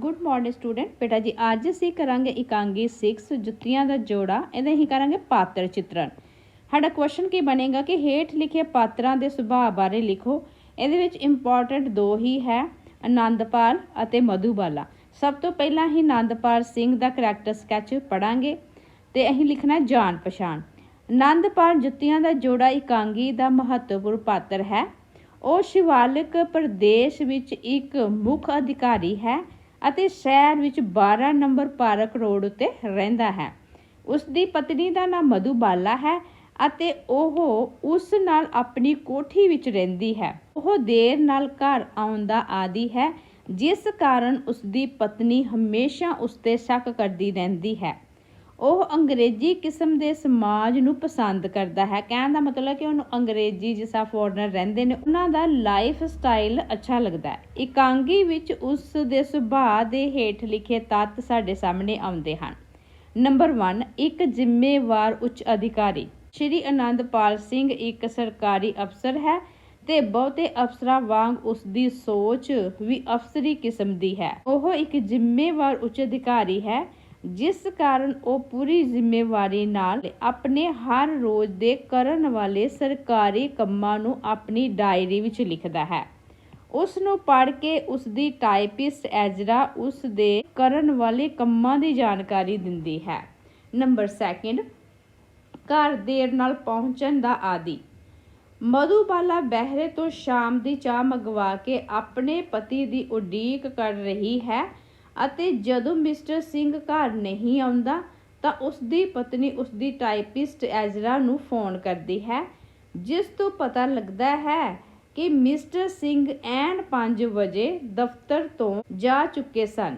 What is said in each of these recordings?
Good morning student ਬੇਟਾ ਜੀ, ਅੱਜ ਅਸੀਂ ਕਰਾਂਗੇ ਇਕਾਂਗੀ 6 ਜੁੱਤੀਆਂ ਦਾ ਜੋੜਾ। ਇਹਦੇ ਹੀ ਕਰਾਂਗੇ ਪਾਤਰ ਚਿੱਤਰਣ। ਸਾਡਾ ਕੁਐਸਚਨ ਕੀ ਬਣੇਗਾ ਕਿ ਹੇਠ ਲਿਖੇ ਪਾਤਰਾਂ ਦੇ ਸੁਭਾਅ ਬਾਰੇ ਲਿਖੋ। ਇਹਦੇ ਵਿੱਚ ਇੰਪੋਰਟੈਂਟ ਦੋ ਹੀ ਹੈ ਆਨੰਦਪਾਲ ਅਤੇ ਮਧੂਬਾਲਾ। ਸਭ ਤੋਂ ਪਹਿਲਾਂ ਹੀ ਆਨੰਦਪਾਲ ਸਿੰਘ ਦਾ ਕਰੈਕਟਰ ਸਕੈਚ ਪੜਾਂਗੇ ਤੇ ਅਸੀਂ ਲਿਖਣਾ ਜਾਣ ਪਛਾਣ। ਆਨੰਦਪਾਲ ਜੁੱਤੀਆਂ ਦਾ ਜੋੜਾ ਇਕਾਂਗੀ ਦਾ ਮਹੱਤਵਪੂਰਨ ਪਾਤਰ ਹੈ। ਉਹ ਸ਼ਿਵਾਲਿਕ ਪ੍ਰਦੇਸ਼ ਵਿੱਚ ਇੱਕ ਮੁੱਖ ਅਧਿਕਾਰੀ ਹੈ। ਅਤੇ ਸ਼ਹਿਰ ਵਿੱਚ 12 ਨੰਬਰ ਪਾਰਕ ਰੋਡ ਉੱਤੇ ਰਹਿੰਦਾ ਹੈ। ਉਸ ਦੀ ਪਤਨੀ ਦਾ ਨਾਮ ਮਧੂਬਾਲਾ ਹੈ ਅਤੇ ਉਹ ਉਸ ਨਾਲ ਆਪਣੀ ਕੋਠੀ ਵਿੱਚ ਰਹਿੰਦੀ ਹੈ। ਉਹ ਦੇਰ ਨਾਲ ਘਰ ਆਉਂਦਾ ਆਦੀ ਹੈ, ਜਿਸ ਕਾਰਨ ਉਸ ਦੀ ਪਤਨੀ ਹਮੇਸ਼ਾ ਉਸ ਤੇ ਸ਼ੱਕ ਕਰਦੀ ਰਹਿੰਦੀ ਹੈ। ਉਹ ਅੰਗਰੇਜ਼ੀ ਕਿਸਮ ਦੇ ਸਮਾਜ ਨੂੰ ਪਸੰਦ ਕਰਦਾ ਹੈ। ਕਹਿਣ ਦਾ ਮਤਲਬ ਕਿ ਉਹਨੂੰ ਅੰਗਰੇਜ਼ੀ ਜਿਸਾ ਫੋਰਨਰ ਰਹਿੰਦੇ ਨੇ, ਉਹਨਾਂ ਦਾ ਲਾਈਫ ਸਟਾਈਲ ਅੱਛਾ ਲੱਗਦਾ ਹੈ। ਇਕਾਂਗੀ ਵਿੱਚ ਉਸ ਦੇ ਸੁਭਾਅ ਦੇ ਹੇਠ ਲਿਖੇ ਤੱਤ ਸਾਡੇ ਸਾਹਮਣੇ ਆਉਂਦੇ ਹਨ। ਨੰਬਰ 1 ਇੱਕ ਜ਼ਿੰਮੇਵਾਰ ਉੱਚ ਅਧਿਕਾਰੀ। ਸ਼੍ਰੀ ਆਨੰਦਪਾਲ ਸਿੰਘ ਇੱਕ ਸਰਕਾਰੀ ਅਫਸਰ ਹੈ ਤੇ ਬਹੁਤੇ ਅਫਸਰਾਂ ਵਾਂਗ ਉਸ ਦੀ ਸੋਚ ਵੀ ਅਫਸਰੀ ਕਿਸਮ ਦੀ ਹੈ। ਉਹ ਇੱਕ ਜ਼ਿੰਮੇਵਾਰ ਉੱਚ ਅਧਿਕਾਰੀ ਹੈ। ਜਿਸ ਕਾਰਨ ਉਹ ਪੂਰੀ ਜ਼ਿੰਮੇਵਾਰੀ ਨਾਲ ਆਪਣੇ ਹਰ ਰੋਜ਼ ਦੇ ਕਰਨ ਵਾਲੇ ਸਰਕਾਰੀ ਕੰਮਾਂ ਨੂੰ ਆਪਣੀ ਡਾਇਰੀ ਵਿੱਚ ਲਿਖਦਾ ਹੈ। ਉਸ ਨੂੰ ਪੜ੍ਹ ਕੇ ਉਸ ਦੀ ਟਾਈਪਿਸਟ ਐਜਰਾ ਉਸ ਦੇ ਕਰਨ ਵਾਲੇ ਕੰਮਾਂ ਦੀ ਜਾਣਕਾਰੀ ਦਿੰਦੀ ਹੈ। ਨੰਬਰ 2 ਘਰ ਦੇਰ ਨਾਲ ਪਹੁੰਚਣ ਦਾ ਆਦੀ। ਮਧੂਬਾਲਾ ਬਹਿਰੇ ਤੋਂ ਸ਼ਾਮ ਦੀ ਚਾਹ ਮੰਗਵਾ ਕੇ ਆਪਣੇ ਪਤੀ ਦੀ ਉਡੀਕ ਕਰ ਰਹੀ ਹੈ। ਅਤੇ ਜਦੋਂ ਮਿਸਟਰ ਸਿੰਘ ਘਰ ਨਹੀਂ ਆਉਂਦਾ ਤਾਂ ਉਸ ਦੀ ਪਤਨੀ ਉਸ ਦੀ ਟਾਈਪਿਸਟ ਐਜ਼ਰਾ ਨੂੰ ਫੋਨ ਕਰਦੀ ਹੈ, ਜਿਸ ਤੋਂ ਪਤਾ ਲੱਗਦਾ ਹੈ ਕਿ ਮਿਸਟਰ ਸਿੰਘ ਐਨ 5 ਵਜੇ ਦਫ਼ਤਰ ਤੋਂ ਜਾ ਚੁੱਕੇ ਸਨ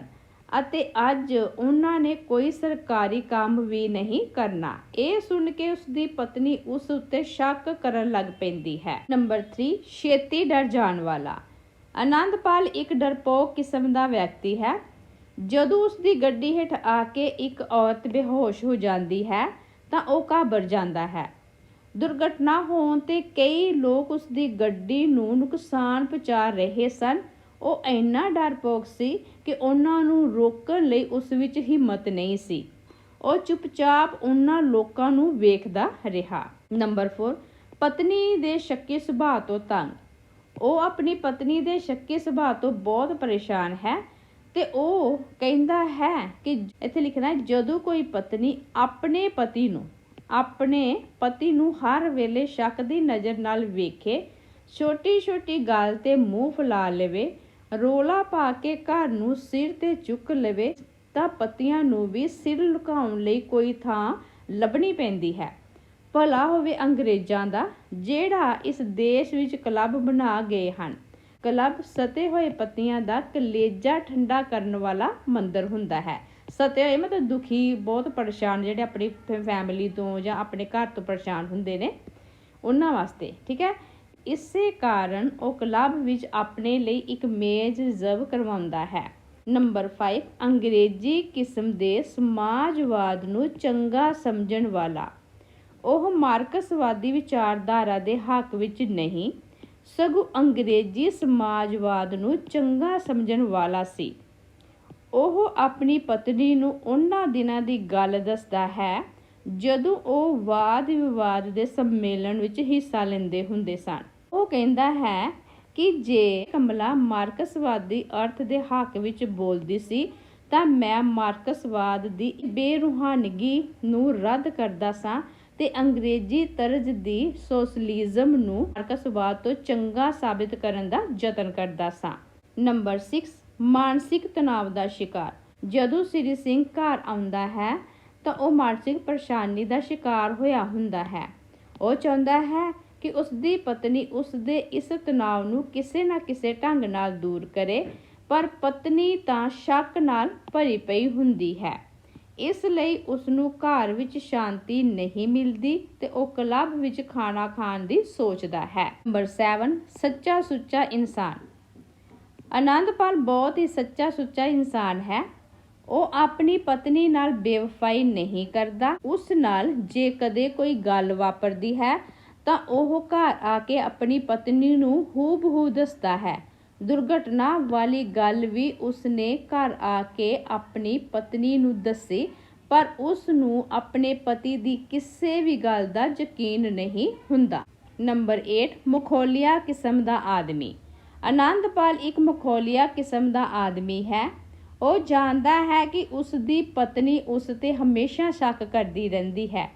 ਅਤੇ ਅੱਜ ਉਹਨਾਂ ਨੇ ਕੋਈ ਸਰਕਾਰੀ ਕੰਮ ਵੀ ਨਹੀਂ ਕਰਨਾ। ਇਹ ਸੁਣ ਕੇ ਉਸ ਦੀ ਪਤਨੀ ਉਸ ਉੱਤੇ ਸ਼ੱਕ ਕਰਨ ਲੱਗ ਪੈਂਦੀ ਹੈ। ਨੰਬਰ 3 ਛੇਤੀ ਡਰ ਜਾਣ ਵਾਲਾ। ਆਨੰਦਪਾਲ ਇੱਕ ਡਰਪੋਕ ਕਿਸਮ ਦਾ ਵਿਅਕਤੀ ਹੈ। ਜਦੋਂ ਉਸ ਦੀ ਗੱਡੀ ਹੇਠ ਆ ਕੇ ਇੱਕ ਔਰਤ ਬੇਹੋਸ਼ ਹੋ ਜਾਂਦੀ ਹੈ, ਤਾਂ ਉਹ ਘਾਬਰ ਜਾਂਦਾ ਹੈ। ਦੁਰਘਟਨਾ ਹੋਣ ਤੇ ਕਈ ਲੋਕ ਉਸ ਦੀ ਗੱਡੀ ਨੂੰ ਨੁਕਸਾਨ ਪਹੁੰਚਾ ਰਹੇ ਸਨ। ਉਹ ਇੰਨਾ ਡਰਪੋਕ ਸੀ ਕਿ ਉਹਨਾਂ ਨੂੰ ਰੋਕਣ ਲਈ ਉਸ ਵਿੱਚ ਹਿੰਮਤ ਨਹੀਂ ਸੀ। ਉਹ ਚੁੱਪਚਾਪ ਉਹਨਾਂ ਲੋਕਾਂ ਨੂੰ ਵੇਖਦਾ ਰਿਹਾ। ਨੰਬਰ 4 ਪਤਨੀ ਦੇ ਸ਼ੱਕੀ ਸੁਭਾਅ ਤੋਂ ਤੰਗ। ਉਹ ਆਪਣੀ ਪਤਨੀ ਦੇ ਸ਼ੱਕੀ ਸੁਭਾਅ ਤੋਂ ਬਹੁਤ ਪਰੇਸ਼ਾਨ ਹੈ। ਤੇ ਉਹ ਕਹਿੰਦਾ ਹੈ ਕਿ ਇੱਥੇ ਲਿਖਣਾ ਜਦੋਂ ਕੋਈ ਪਤਨੀ ਆਪਣੇ ਪਤੀ ਨੂੰ, ਆਪਣੇ ਪਤੀ ਨੂੰ ਹਰ ਵੇਲੇ ਸ਼ੱਕ ਦੀ ਨਜ਼ਰ ਨਾਲ ਵੇਖੇ ਛੋਟੀ ਛੋਟੀ ਗੱਲ ਤੇ ਮੂੰਹ ਫੁਲਾ ਲਵੇ, ਰੋਲਾ ਪਾ ਕੇ ਘਰ ਨੂੰ ਸਿਰ ਤੇ ਚੁੱਕ ਲਵੇ, ਤਾਂ ਪਤੀਆਂ ਨੂੰ ਵੀ ਸਿਰ ਲੁਕਾਉਣ ਲਈ ਕੋਈ ਥਾਂ ਲੱਭਣੀ ਪੈਂਦੀ ਹੈ। ਭਲਾ ਹੋਵੇ ਅੰਗਰੇਜ਼ਾਂ ਦਾ, ਜਿਹੜਾ ਇਸ ਦੇਸ਼ ਵਿੱਚ ਕਲੱਬ ਬਣਾ ਗਏ ਹਨ। ਕਲੱਬ ਸਤੇ ਹੋਏ ਪੱਤੀਆਂ ਦਾ ਕਲੇਜਾ ਠੰਡਾ ਕਰਨ ਵਾਲਾ ਮੰਦਰ ਹੁੰਦਾ ਹੈ। ਸਤੇ ਹੋਏ ਮਤਲਬ ਦੁਖੀ, ਬਹੁਤ ਪਰੇਸ਼ਾਨ ਜਿਹੜੇ ਆਪਣੀ ਫੈਮਿਲੀ ਤੋਂ ਜਾਂ ਆਪਣੇ ਘਰ ਤੋਂ ਪਰੇਸ਼ਾਨ ਹੁੰਦੇ ਨੇ, ਉਹਨਾਂ ਵਾਸਤੇ, ਠੀਕ ਹੈ? ਇਸੇ ਕਾਰਨ ਉਹ ਕਲੱਬ ਵਿੱਚ ਆਪਣੇ ਲਈ ਇੱਕ ਮੇਜ਼ ਰਿਜ਼ਰਵ ਕਰਵਾਉਂਦਾ ਹੈ। ਨੰਬਰ 5 ਅੰਗਰੇਜ਼ੀ ਕਿਸਮ ਦੇ ਸਮਾਜਵਾਦ ਨੂੰ ਚੰਗਾ ਸਮਝਣ ਵਾਲਾ। ਉਹ ਮਾਰਕਸਵਾਦੀ ਵਿਚਾਰਧਾਰਾ ਦੇ ਹੱਕ ਵਿੱਚ ਨਹੀਂ ਸਗੋਂ ਅੰਗਰੇਜ਼ੀ ਸਮਾਜਵਾਦ ਨੂੰ ਚੰਗਾ ਸਮਝਣ ਵਾਲਾ ਸੀ। ਉਹ ਆਪਣੀ ਪਤਨੀ ਨੂੰ ਉਹਨਾਂ ਦਿਨਾਂ ਦੀ ਗੱਲ ਦੱਸਦਾ ਹੈ, ਜਦੋਂ ਉਹ ਵਾਦ ਵਿਵਾਦ ਦੇ ਸੰਮੇਲਨ ਵਿੱਚ ਹਿੱਸਾ ਲੈਂਦੇ ਹੁੰਦੇ ਸਨ। ਉਹ ਕਹਿੰਦਾ ਹੈ ਕਿ ਜੇ ਕਮਲਾ ਮਾਰਕਸਵਾਦੀ ਅਰਥ ਦੇ ਹੱਕ ਵਿੱਚ ਬੋਲਦੀ ਸੀ, ਤਾਂ ਮੈਂ ਮਾਰਕਸਵਾਦ ਦੀ ਬੇਰੂਹਾਨਗੀ ਨੂੰ ਰੱਦ ਕਰਦਾ ਸਾਂ ਤੇ ਅੰਗਰੇਜ਼ੀ ਤਰਜ਼ ਦੀ ਸੋਸ਼ਲਿਜ਼ਮ ਨੂੰ ਮਾਰਕਸਵਾਦ ਤੋਂ ਚੰਗਾ ਸਾਬਿਤ ਕਰਨ ਦਾ ਯਤਨ ਕਰਦਾ ਸਾਂ। ਨੰਬਰ 6 ਮਾਨਸਿਕ ਤਣਾਅ ਦਾ ਸ਼ਿਕਾਰ। ਜਦੋਂ ਸ੍ਰੀ ਸਿੰਘ ਘਰ ਆਉਂਦਾ ਹੈ, ਤਾਂ ਉਹ ਮਾਨਸਿਕ ਪਰੇਸ਼ਾਨੀ ਦਾ ਸ਼ਿਕਾਰ ਹੋਇਆ ਹੁੰਦਾ ਹੈ। ਉਹ ਚਾਹੁੰਦਾ ਹੈ ਕਿ ਉਸ ਦੀ ਪਤਨੀ ਉਸ ਦੇ ਇਸ ਤਣਾਅ ਨੂੰ ਕਿਸੇ ਨਾ ਕਿਸੇ ਢੰਗ ਨਾਲ ਦੂਰ ਕਰੇ, ਪਰ ਪਤਨੀ ਤਾਂ ਸ਼ੱਕ ਨਾਲ ਭਰੀ ਪਈ ਹੁੰਦੀ ਹੈ। ਇਸ ਲਈ ਉਸ ਨੂੰ ਘਰ ਵਿੱਚ ਸ਼ਾਂਤੀ ਨਹੀਂ ਮਿਲਦੀ ਤੇ ਉਹ ਕਲੱਬ ਵਿੱਚ ਖਾਣਾ ਖਾਣ ਦੀ ਸੋਚਦਾ ਹੈ। ਨੰਬਰ 7 ਸੱਚਾ ਸੁੱਚਾ ਇਨਸਾਨ। ਆਨੰਦਪਾਲ ਬਹੁਤ ਹੀ ਸੱਚਾ ਸੁੱਚਾ ਇਨਸਾਨ ਹੈ। ਉਹ ਆਪਣੀ ਪਤਨੀ ਨਾਲ ਬੇਵਫਾਈ ਨਹੀਂ ਕਰਦਾ। ਉਸ ਨਾਲ ਜੇ ਕਦੇ ਕੋਈ ਗੱਲ ਵਾਪਰਦੀ ਹੈ ਤਾਂ ਉਹ ਘਰ ਆ ਕੇ ਆਪਣੀ ਪਤਨੀ ਨੂੰ ਹੂਬਹੂ ਦੱਸਦਾ ਹੈ। ਦੁਰਘਟਨਾ ਵਾਲੀ ਗੱਲ ਵੀ ਉਸਨੇ ਘਰ ਆ ਕੇ ਆਪਣੀ ਪਤਨੀ ਨੂੰ ਦੱਸੀ, ਪਰ ਉਸ ਨੂੰ ਆਪਣੇ ਪਤੀ ਦੀ ਕਿਸੇ ਵੀ ਗੱਲ ਦਾ ਯਕੀਨ ਨਹੀਂ ਹੁੰਦਾ। ਨੰਬਰ 8 ਮਖੌਲੀਆ ਕਿਸਮ ਦਾ ਆਦਮੀ। ਆਨੰਦਪਾਲ ਇੱਕ ਮਖੌਲੀਆ ਕਿਸਮ ਦਾ ਆਦਮੀ ਹੈ। ਉਹ ਜਾਣਦਾ ਹੈ ਕਿ ਉਸ ਦੀ ਪਤਨੀ ਉਸ ਤੇ ਹਮੇਸ਼ਾ ਸ਼ੱਕ ਕਰਦੀ ਰਹਿੰਦੀ ਹੈ।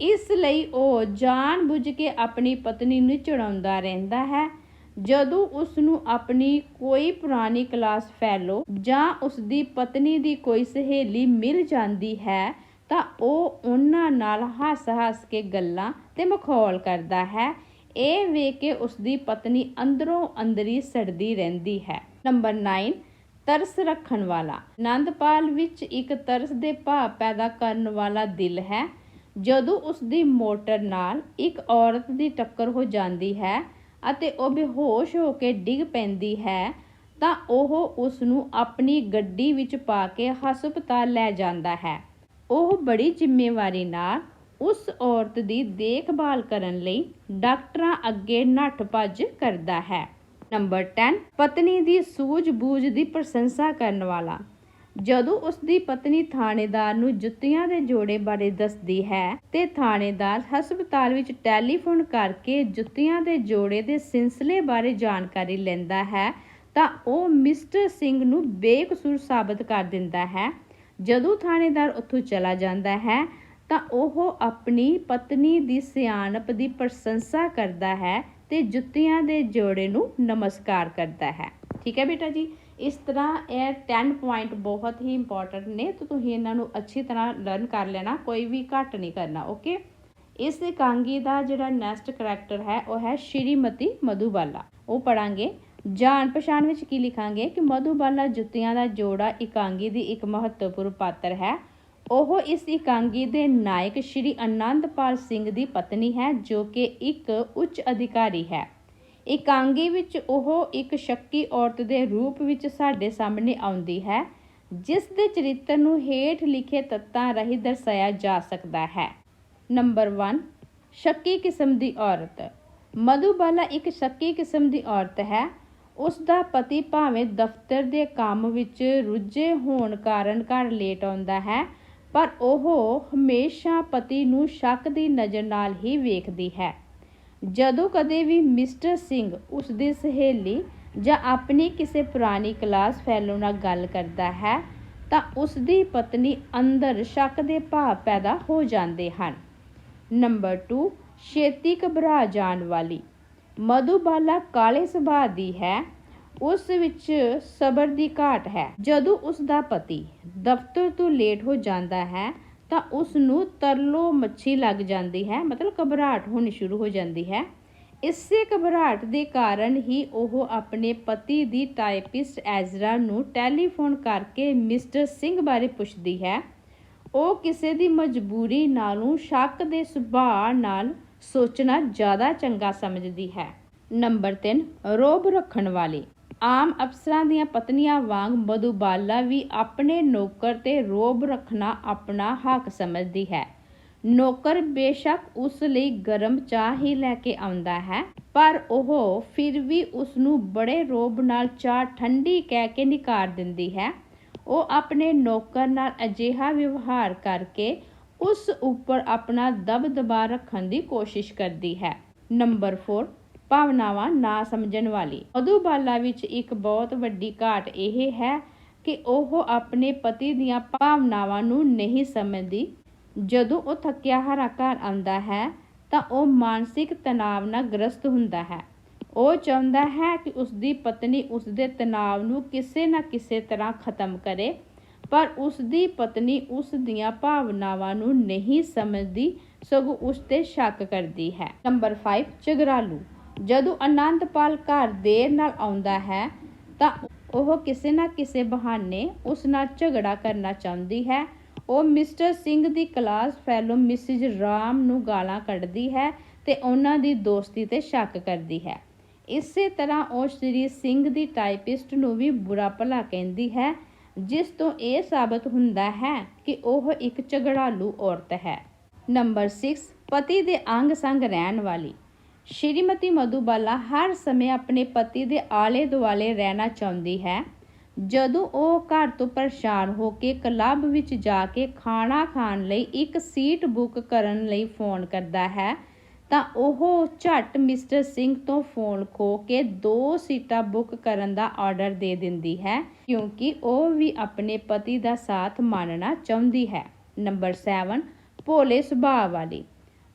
ਇਸ ਲਈ ਉਹ ਜਾਣਬੁੱਝ ਕੇ ਆਪਣੀ ਪਤਨੀ ਨੂੰ ਚੜਾਉਂਦਾ ਰਹਿੰਦਾ ਹੈ। ਜਦੋਂ ਉਸ ਨੂੰ ਆਪਣੀ ਕੋਈ ਪੁਰਾਣੀ ਕਲਾਸ ਫੈਲੋ ਜਾਂ ਉਸ ਦੀ ਪਤਨੀ ਦੀ ਕੋਈ ਸਹੇਲੀ ਮਿਲ ਜਾਂਦੀ ਹੈ, ਤਾਂ ਉਹ ਉਹਨਾਂ ਨਾਲ ਹੱਸ-ਹੱਸ ਕੇ ਗੱਲਾਂ ਤੇ ਮਖੌਲ ਕਰਦਾ ਹੈ। ਇਹ ਵੇਖ ਕੇ ਉਸ ਦੀ ਪਤਨੀ ਅੰਦਰੋਂ ਅੰਦਰੀ ਸੜਦੀ ਰਹਿੰਦੀ ਹੈ। ਨੰਬਰ 9 ਤਰਸ ਰੱਖਣ ਵਾਲਾ। ਆਨੰਦਪਾਲ ਵਿੱਚ ਇੱਕ ਤਰਸ ਦੇ ਭਾਵ ਪੈਦਾ ਕਰਨ ਵਾਲਾ ਦਿਲ ਹੈ। ਜਦੋਂ ਉਸ ਦੀ ਮੋਟਰ ਨਾਲ ਇੱਕ ਔਰਤ ਦੀ ਟੱਕਰ ਹੋ ਜਾਂਦੀ ਹੈ ਅਤੇ ਉਹ ਬੇਹੋਸ਼ ਹੋ ਕੇ ਡਿੱਗ ਪੈਂਦੀ ਹੈ, ਤਾਂ ਉਹ ਉਸ ਨੂੰ ਆਪਣੀ ਗੱਡੀ ਵਿੱਚ ਪਾ ਕੇ ਹਸਪਤਾਲ ਲੈ ਜਾਂਦਾ ਹੈ। ਉਹ ਬੜੀ ਜ਼ਿੰਮੇਵਾਰੀ ਨਾਲ ਉਸ ਔਰਤ ਦੀ ਦੇਖਭਾਲ ਕਰਨ ਲਈ ਡਾਕਟਰਾਂ ਅੱਗੇ ਨੱਠ ਭੱਜ ਕਰਦਾ ਹੈ। ਨੰਬਰ 10 ਪਤਨੀ ਦੀ ਸੂਝ-ਬੂਝ ਦੀ ਪ੍ਰਸ਼ੰਸਾ ਕਰਨ ਵਾਲਾ। ਜਦੋਂ ਉਸ ਦੀ ਪਤਨੀ ਥਾਣੇਦਾਰ ਨੂੰ ਜੁੱਤੀਆਂ ਦੇ ਜੋੜੇ ਬਾਰੇ ਦੱਸਦੀ ਹੈ ਤੇ ਥਾਣੇਦਾਰ ਹਸਪਤਾਲ ਵਿੱਚ ਟੈਲੀਫੋਨ ਕਰਕੇ ਜੁੱਤੀਆਂ ਦੇ ਜੋੜੇ ਦੇ ਸਿਲਸਿਲੇ ਬਾਰੇ ਜਾਣਕਾਰੀ ਲੈਂਦਾ ਹੈ, ਤਾਂ ਉਹ ਮਿਸਟਰ ਸਿੰਘ ਨੂੰ ਬੇਕਸੂਰ ਸਾਬਤ ਕਰ ਦਿੰਦਾ ਹੈ। ਜਦੋਂ ਥਾਣੇਦਾਰ ਉੱਥੋਂ ਚਲਾ ਜਾਂਦਾ ਹੈ, ਤਾਂ ਉਹ ਆਪਣੀ ਪਤਨੀ ਦੀ ਸਿਆਣਪ ਦੀ ਪ੍ਰਸ਼ੰਸਾ ਕਰਦਾ ਹੈ ਤੇ ਜੁੱਤੀਆਂ ਦੇ ਜੋੜੇ ਨੂੰ ਨਮਸਕਾਰ ਕਰਦਾ ਹੈ। ਠੀਕ ਹੈ ਬੇਟਾ ਜੀ? ਇਸ ਤਰ੍ਹਾਂ ਇਹ 10 ਪੁਆਇੰਟ ਬਹੁਤ ਹੀ ਇੰਪੋਰਟੈਂਟ ਨੇ, ਤੇ ਤੁਸੀਂ ਇਹਨਾਂ ਨੂੰ ਅੱਛੀ ਤਰ੍ਹਾਂ ਲਰਨ ਕਰ ਲੈਣਾ, ਕੋਈ ਵੀ ਘੱਟ ਨਹੀਂ ਕਰਨਾ ਓਕੇ ਇਸ ਇਕਾਂਗੀ ਦਾ ਜਿਹੜਾ ਨੈਕਸਟ ਕਰੈਕਟਰ ਹੈ, ਉਹ ਹੈ ਸ਼੍ਰੀਮਤੀ ਮਧੂਬਾਲਾ। ਉਹ ਪੜਾਂਗੇ ਜਾਣ ਪਛਾਣ ਵਿੱਚ ਕੀ ਲਿਖਾਂਗੇ? ਕਿ ਮਧੂਬਾਲਾ ਜੁੱਤੀਆਂ ਦਾ ਜੋੜਾ ਇਕਾਂਗੀ ਦੀ ਇੱਕ ਮਹੱਤਵਪੂਰਨ ਪਾਤਰ ਹੈ। ਉਹ ਇਸ ਇਕਾਂਗੀ ਦੇ ਨਾਇਕ ਸ਼੍ਰੀ ਅਨੰਦਪਾਲ ਸਿੰਘ ਦੀ ਪਤਨੀ ਹੈ, ਜੋ ਕਿ ਇੱਕ ਉੱਚ ਅਧਿਕਾਰੀ ਹੈ। ਇਕਾਂਗੀ ਵਿੱਚ ਉਹ ਇੱਕ ਸ਼ੱਕੀ ਔਰਤ ਦੇ ਰੂਪ ਵਿੱਚ ਸਾਡੇ ਸਾਹਮਣੇ ਆਉਂਦੀ ਹੈ, ਜਿਸ ਦੇ ਚਰਿੱਤਰ ਨੂੰ ਹੇਠ ਲਿਖੇ ਤੱਤਾਂ ਰਾਹੀਂ ਦਰਸਾਇਆ ਜਾ ਸਕਦਾ ਹੈ। ਨੰਬਰ 1 ਸ਼ੱਕੀ ਕਿਸਮ ਦੀ ਔਰਤ। ਮਧੂਬਾਲਾ ਇੱਕ ਸ਼ੱਕੀ ਕਿਸਮ ਦੀ ਔਰਤ ਹੈ। ਉਸ ਦਾ ਪਤੀ ਭਾਵੇਂ ਦਫ਼ਤਰ ਦੇ ਕੰਮ ਵਿੱਚ ਰੁੱਝੇ ਹੋਣ ਕਾਰਨ ਘਰ ਲੇਟ ਆਉਂਦਾ ਹੈ, ਪਰ ਉਹ ਹਮੇਸ਼ਾ ਪਤੀ ਨੂੰ ਸ਼ੱਕ ਦੀ ਨਜ਼ਰ ਨਾਲ ਹੀ ਵੇਖਦੀ ਹੈ। ਜਦੋਂ ਕਦੇ ਵੀ ਮਿਸਟਰ ਸਿੰਘ ਉਸ ਦੀ ਸਹੇਲੀ ਜਾਂ ਆਪਣੀ ਕਿਸੇ ਪੁਰਾਣੀ ਕਲਾਸ ਫੈਲੋ ਨਾਲ ਗੱਲ ਕਰਦਾ ਹੈ, ਤਾਂ ਉਸ ਦੀ ਪਤਨੀ ਅੰਦਰ ਸ਼ੱਕ ਦੇ ਭਾਵ ਪੈਦਾ ਹੋ ਜਾਂਦੇ ਹਨ। ਨੰਬਰ 2 ਛੇਤੀ ਘਬਰਾ ਜਾਣ ਵਾਲੀ। ਮਧੂਬਾਲਾ ਕਾਲੇ ਸੁਭਾਅ ਦੀ ਹੈ, ਉਸ ਵਿੱਚ ਸਬਰ ਦੀ ਘਾਟ ਹੈ। ਜਦੋਂ ਉਸ ਦਾ ਪਤੀ ਦਫ਼ਤਰ ਤੋਂ ਲੇਟ ਹੋ ਜਾਂਦਾ ਹੈ ਤਾਂ ਉਸ ਨੂੰ ਤਰਲੋ ਮੱਛੀ ਲੱਗ ਜਾਂਦੀ ਹੈ, ਮਤਲਬ ਘਬਰਾਹਟ ਹੋਣੀ ਸ਼ੁਰੂ ਹੋ ਜਾਂਦੀ ਹੈ। ਇਸੇ ਘਬਰਾਹਟ ਦੇ ਕਾਰਨ ਹੀ ਉਹ ਆਪਣੇ ਪਤੀ ਦੀ ਟਾਈਪਿਸਟ ਐਜ਼ਰਾ ਨੂੰ ਟੈਲੀਫੋਨ ਕਰਕੇ ਮਿਸਟਰ ਸਿੰਘ ਬਾਰੇ ਪੁੱਛਦੀ ਹੈ। ਉਹ ਕਿਸੇ ਦੀ ਮਜਬੂਰੀ ਨਾਲੋਂ ਸ਼ੱਕ ਦੇ ਸੁਭਾਅ ਨਾਲ ਸੋਚਣਾ ਜ਼ਿਆਦਾ ਚੰਗਾ ਸਮਝਦੀ ਹੈ। ਨੰਬਰ 3 ਰੋਬ ਰੱਖਣ ਵਾਲੀ। ਆਮ ਅਫਸਰਾਂ ਦੀਆਂ ਪਤਨੀਆਂ ਵਾਂਗ ਮਧੂਬਾਲਾ ਵੀ ਆਪਣੇ ਨੌਕਰ ਤੇ ਰੋਬ ਰੱਖਣਾ ਆਪਣਾ ਹੱਕ ਸਮਝਦੀ ਹੈ। ਨੌਕਰ ਬੇਸ਼ੱਕ ਉਸ ਲਈ ਗਰਮ ਚਾਹ ਹੀ ਲੈ ਕੇ ਆਉਂਦਾ ਹੈ, ਪਰ ਉਹ ਫਿਰ ਵੀ ਉਸ ਨੂੰ ਬੜੇ ਰੋਬ ਨਾਲ ਚਾਹ ਠੰਡੀ ਕਹਿ ਕੇ ਨਿਕਾਰ ਦਿੰਦੀ ਹੈ। ਉਹ ਆਪਣੇ ਨੌਕਰ ਨਾਲ ਅਜਿਹਾ ਵਿਵਹਾਰ ਕਰਕੇ ਉਸ ਉੱਪਰ ਆਪਣਾ ਦਬਦਬਾ ਰੱਖਣ ਦੀ ਕੋਸ਼ਿਸ਼ ਕਰਦੀ ਹੈ। ਨੰਬਰ 4 ਭਾਵਨਾਵਾਂ ਨਾ ਸਮਝਣ ਵਾਲੀ। ਮਧੂਬਾਲਾ ਵਿੱਚ ਇੱਕ ਬਹੁਤ ਵੱਡੀ ਘਾਟ ਇਹ ਹੈ ਕਿ ਉਹ ਆਪਣੇ ਪਤੀ ਦੀਆਂ ਭਾਵਨਾਵਾਂ ਨੂੰ ਨਹੀਂ ਸਮਝਦੀ। ਜਦੋਂ ਉਹ ਥੱਕਿਆ ਹਾਰਾ ਘਰ ਆਉਂਦਾ ਹੈ, ਤਾਂ ਉਹ ਮਾਨਸਿਕ ਤਣਾਅ ਨਾਲ ਗ੍ਰਸਤ ਹੁੰਦਾ ਹੈ। ਉਹ ਚਾਹੁੰਦਾ ਹੈ ਕਿ ਉਸ ਦੀ ਪਤਨੀ ਉਸ ਦੇ ਤਣਾਅ ਨੂੰ ਕਿਸੇ ਨਾ ਕਿਸੇ ਤਰ੍ਹਾਂ ਖਤਮ ਕਰੇ, ਪਰ ਉਸ ਦੀ ਪਤਨੀ ਉਸ ਦੀਆਂ ਭਾਵਨਾਵਾਂ ਨੂੰ ਨਹੀਂ ਸਮਝਦੀ, ਸਗੋਂ ਉਸ ਤੇ ਸ਼ੱਕ ਕਰਦੀ ਹੈ। ਨੰਬਰ 5 ਚਗਰਾਲੂ ਜਦੋਂ ਆਨੰਦਪਾਲ ਘਰ ਦੇਰ ਨਾਲ ਆਉਂਦਾ ਹੈ, ਤਾਂ ਉਹ ਕਿਸੇ ਨਾ ਕਿਸੇ ਬਹਾਨੇ ਉਸ ਨਾਲ ਝਗੜਾ ਕਰਨਾ ਚਾਹੁੰਦੀ ਹੈ। ਉਹ ਮਿਸਟਰ ਸਿੰਘ ਦੀ ਕਲਾਸ ਫੈਲੋ ਮਿਸਿਜ਼ ਰਾਮ ਨੂੰ ਗਾਲਾਂ ਕੱਢਦੀ ਹੈ ਤੇ ਉਹਨਾਂ ਦੀ ਦੋਸਤੀ ਤੇ ਸ਼ੱਕ ਕਰਦੀ ਹੈ। ਇਸੇ ਤਰ੍ਹਾਂ ਉਹ ਸ਼੍ਰੀ ਸਿੰਘ ਦੀ ਟਾਈਪਿਸਟ ਨੂੰ ਵੀ ਬੁਰਾ ਭਲਾ ਕਹਿੰਦੀ ਹੈ, ਜਿਸ ਤੋਂ ਇਹ ਸਾਬਤ ਹੁੰਦਾ ਹੈ ਕਿ ਉਹ ਇੱਕ ਝਗੜਾਲੂ ਔਰਤ ਹੈ। ਨੰਬਰ 6 ਪਤੀ ਦੇ ਅੰਗ ਸੰਗ ਰਹਿਣ ਵਾਲੀ। ਸ਼੍ਰੀਮਤੀ ਮਧੂਬਾਲਾ ਹਰ ਸਮੇਂ ਆਪਣੇ ਪਤੀ ਦੇ ਆਲੇ ਦੁਆਲੇ ਰਹਿਣਾ ਚਾਹੁੰਦੀ ਹੈ। ਜਦੋਂ ਉਹ ਘਰ ਤੋਂ ਪਰੇਸ਼ਾਨ ਹੋ ਕੇ ਕਲੱਬ ਵਿੱਚ ਜਾ ਕੇ ਖਾਣਾ ਖਾਣ ਲਈ ਇੱਕ ਸੀਟ ਬੁੱਕ ਕਰਨ ਲਈ ਫੋਨ ਕਰਦਾ ਹੈ, ਤਾਂ ਉਹ ਝੱਟ ਮਿਸਟਰ ਸਿੰਘ ਤੋਂ ਫੋਨ ਖੋ ਕੇ ਦੋ ਸੀਟਾਂ ਬੁੱਕ ਕਰਨ ਦਾ ਆਰਡਰ ਦੇ ਦਿੰਦੀ ਹੈ, ਕਿਉਂਕਿ ਉਹ ਵੀ ਆਪਣੇ ਪਤੀ ਦਾ ਸਾਥ ਮੰਨਣਾ ਚਾਹੁੰਦੀ ਹੈ। ਨੰਬਰ 7 ਭੋਲੇ ਸੁਭਾਅ ਵਾਲੀ।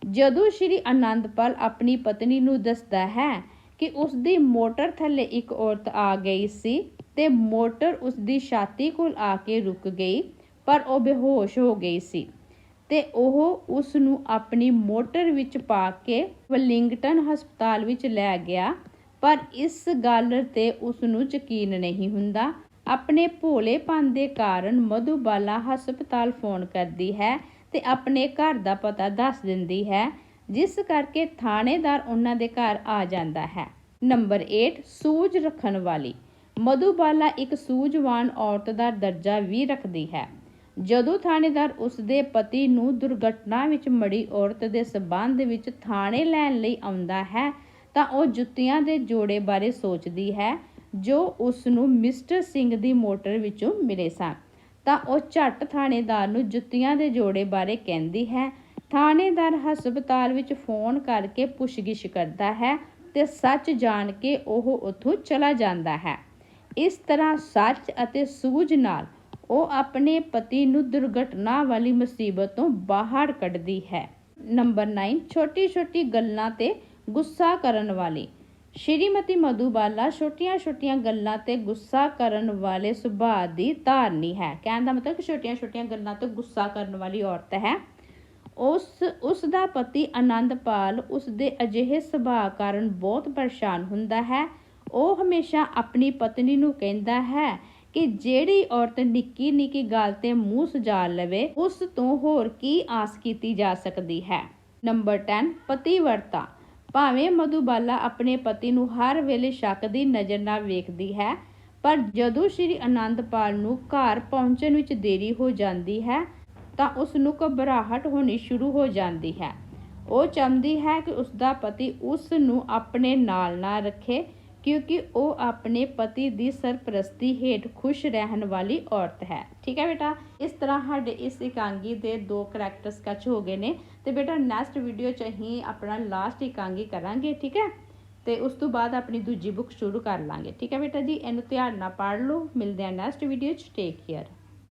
ਜਦੋਂ ਸ਼੍ਰੀ ਆਨੰਦਪਾਲ ਆਪਣੀ ਪਤਨੀ ਨੂੰ ਦੱਸਦਾ ਹੈ ਕਿ ਉਸ ਦੀ ਮੋਟਰ ਥੱਲੇ ਇੱਕ ਔਰਤ ਆ ਗਈ ਸੀ ਤੇ ਮੋਟਰ ਉਸ ਦੀ ਛਾਤੀ ਕੋਲ ਆ ਕੇ ਰੁਕ ਗਈ, ਪਰ ਉਹ ਬੇਹੋਸ਼ ਹੋ ਗਈ ਸੀ ਤੇ ਉਹ ਉਸ ਨੂੰ ਆਪਣੀ ਮੋਟਰ ਵਿੱਚ ਪਾ ਕੇ ਵਲਿੰਗਟਨ ਹਸਪਤਾਲ ਵਿੱਚ ਲੈ ਗਿਆ। ਪਰ ਇਸ ਗੱਲ ਤੇ ਉਸ ਨੂੰ ਯਕੀਨ ਨਹੀਂ ਹੁੰਦਾ। ਆਪਣੇ ਭੋਲੇਪਨ ਦੇ ਕਾਰਨ ਮਧੂਬਾਲਾ ਹਸਪਤਾਲ ਫੋਨ ਕਰਦੀ ਹੈ ਤੇ ਆਪਣੇ ਘਰ ਦਾ ਪਤਾ ਦੱਸ ਦਿੰਦੀ ਹੈ, ਜਿਸ ਕਰਕੇ ਥਾਣੇਦਾਰ ਉਹਨਾਂ ਦੇ ਘਰ ਆ ਜਾਂਦਾ ਹੈ। ਨੰਬਰ 8 ਸੂਝ ਰੱਖਣ ਵਾਲੀ। ਮਧੂਬਾਲਾ ਇੱਕ ਸੂਝਵਾਨ ਔਰਤ ਦਾ ਦਰਜਾ ਵੀ ਰੱਖਦੀ ਹੈ। ਜਦੋਂ ਥਾਣੇਦਾਰ ਉਸ ਦੇ ਪਤੀ ਨੂੰ ਦੁਰਘਟਨਾ ਵਿੱਚ ਮੜੀ ਔਰਤ ਦੇ ਸਬੰਧ ਵਿੱਚ ਥਾਣੇ ਲੈਣ ਲਈ ਆਉਂਦਾ ਹੈ, ਤਾਂ ਉਹ ਜੁੱਤੀਆਂ ਦੇ ਜੋੜੇ ਬਾਰੇ ਸੋਚਦੀ ਹੈ, ਜੋ ਉਸ ਨੂੰ ਮਿਸਟਰ ਸਿੰਘ ਦੀ ਮੋਟਰ ਵਿੱਚੋਂ ਮਿਲੇ ਸਨ। ਤਾਂ ਉਹ ਝੱਟ ਥਾਣੇਦਾਰ ਨੂੰ ਜੁੱਤੀਆਂ ਦੇ ਜੋੜੇ ਬਾਰੇ ਕਹਿੰਦੀ ਹੈ। ਥਾਣੇਦਾਰ ਹਸਪਤਾਲ ਵਿੱਚ ਫੋਨ ਕਰਕੇ ਪੁੱਛਗਿੱਛ ਕਰਦਾ ਹੈ ਤੇ ਸੱਚ ਜਾਣ ਕੇ ਉਹ ਉੱਥੋਂ ਚਲਾ ਜਾਂਦਾ ਹੈ। ਇਸ ਤਰ੍ਹਾਂ ਸੱਚ ਅਤੇ ਸੂਝ ਨਾਲ ਉਹ ਆਪਣੇ ਪਤੀ ਨੂੰ ਦੁਰਘਟਨਾ ਵਾਲੀ ਮੁਸੀਬਤ ਤੋਂ ਬਾਹਰ ਕੱਢਦੀ ਹੈ। ਨੰਬਰ 9 ਛੋਟੀ ਛੋਟੀ ਗੱਲਾਂ ਤੇ ਗੁੱਸਾ ਕਰਨ ਵਾਲੀ। ਸ਼੍ਰੀਮਤੀ ਮਧੂਬਾਲਾ ਛੋਟੀਆਂ-ਛੋਟੀਆਂ ਗੱਲਾਂ ਤੇ ਗੁੱਸਾ ਕਰਨ ਵਾਲੇ ਸੁਭਾਅ ਦੀ ਧਾਰਨੀ ਹੈ। ਕਹਿਣ ਦਾ ਮਤਲਬ ਕਿ ਛੋਟੀਆਂ-ਛੋਟੀਆਂ ਗੱਲਾਂ ਤੇ ਗੁੱਸਾ ਕਰਨ ਵਾਲੀ ਔਰਤ ਹੈ। ਉਸ ਉਸ ਦਾ ਪਤੀ ਆਨੰਦਪਾਲ ਉਸ ਦੇ ਅਜਿਹੇ ਸੁਭਾਅ ਕਾਰਨ ਬਹੁਤ ਪਰੇਸ਼ਾਨ ਹੁੰਦਾ ਹੈ। ਉਹ ਹਮੇਸ਼ਾ ਆਪਣੀ ਪਤਨੀ ਨੂੰ ਕਹਿੰਦਾ ਹੈ ਕਿ ਜਿਹੜੀ ਔਰਤ ਨਿੱਕੀ ਨਿੱਕੀ ਗੱਲ ਤੇ ਮੂੰਹ ਸਜਾ ਲਵੇ, ਉਸ ਤੋਂ ਹੋਰ ਕੀ ਆਸ ਕੀਤੀ ਜਾ ਸਕਦੀ ਹੈ? ਨੰਬਰ 10 ਪਤੀਵਰਤਾ ਭਾਵੇਂ ਮਧੂਬਾਲਾ ਆਪਣੇ ਪਤੀ ਨੂੰ ਹਰ ਵੇਲੇ ਸ਼ੱਕ ਦੀ ਨਜ਼ਰ ਨਾਲ ਵੇਖਦੀ ਹੈ, ਪਰ ਜਦੋਂ ਸ਼੍ਰੀ ਆਨੰਦਪਾਲ ਨੂੰ ਘਰ ਪਹੁੰਚਣ ਵਿੱਚ ਦੇਰੀ ਹੋ ਜਾਂਦੀ ਹੈ, ਤਾਂ ਉਸ ਨੂੰ ਘਬਰਾਹਟ ਹੋਣੀ ਸ਼ੁਰੂ ਹੋ ਜਾਂਦੀ ਹੈ। ਉਹ ਚਾਹੁੰਦੀ ਹੈ ਕਿ ਉਸ ਦਾ ਪਤੀ ਉਸ ਨੂੰ ਆਪਣੇ ਨਾਲ ਨਾ ਰੱਖੇ ਕਿਉਂਕਿ ਉਹ ਆਪਣੇ ਪਤੀ ਦੀ ਸਰਪ੍ਰਸਤੀ ਹੇਠ ਖੁਸ਼ ਰਹਿਣ ਵਾਲੀ ਔਰਤ ਹੈ। ਠੀਕ ਹੈ ਬੇਟਾ? ਇਸ ਤਰ੍ਹਾਂ ਸਾਡੇ ਇਸ ਇਕਾਂਗੀ ਦੇ ਦੋ ਕਰੈਕਟਰ ਸਕੈਚ ਹੋ ਗਏ ਨੇ ਤੇ ਬੇਟਾ ਨੈਕਸਟ ਵੀਡੀਓ ਚ ਅਸੀਂ ਆਪਣਾ ਲਾਸਟ ਇਕਾਂਗੀ ਕਰਾਂਗੇ, ਠੀਕ ਹੈ? ਤੇ ਉਸ ਤੋਂ ਬਾਅਦ ਆਪਣੀ ਦੂਜੀ ਬੁੱਕ ਸ਼ੁਰੂ ਕਰ ਲਾਂਗੇ। ਠੀਕ ਹੈ ਬੇਟਾ ਜੀ? ਇਹਨੂੰ ਧਿਆਨ ਨਾਲ ਪੜ੍ਹ ਲਓ। ਮਿਲਦੇ ਹਾਂ ਨੈਕਸਟ ਵੀਡੀਓ ਚ। Take care